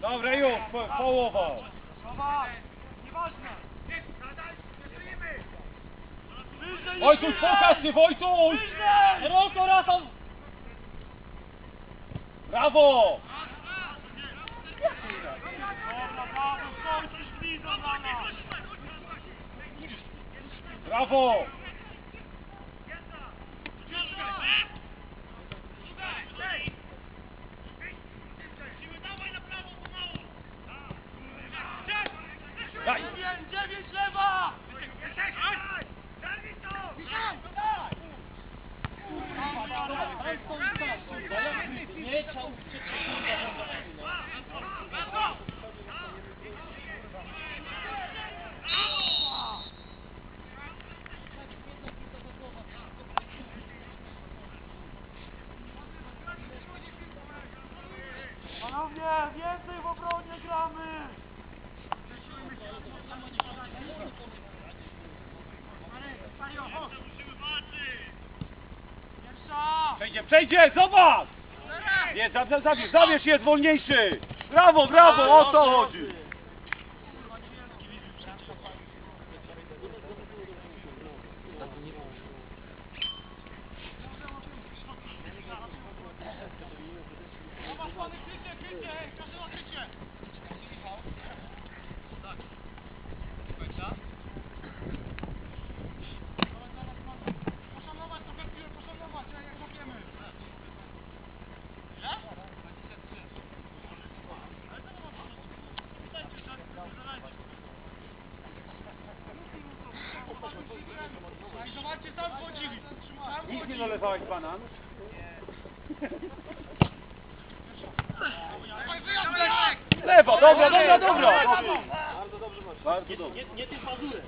Dobra, już, po, połowa. Wojtuś, pokaż się, Wojtuś! Roko, Rafał! Brawo! Brawo! Panowie, więcej w obronie gramy! Przejdzie, przejdzie, zobacz! Nie, zabierz, zabierz, zabierz jest wolniejszy! Brawo, brawo, o to chodzi! Zobaczcie, tam wchodzili! Nic nie dolewałeś banan? Lewo, dobra, dobra, dobra! Bardzo dobrze masz. Bardzo dobrze. Nie, nie tym pazurem.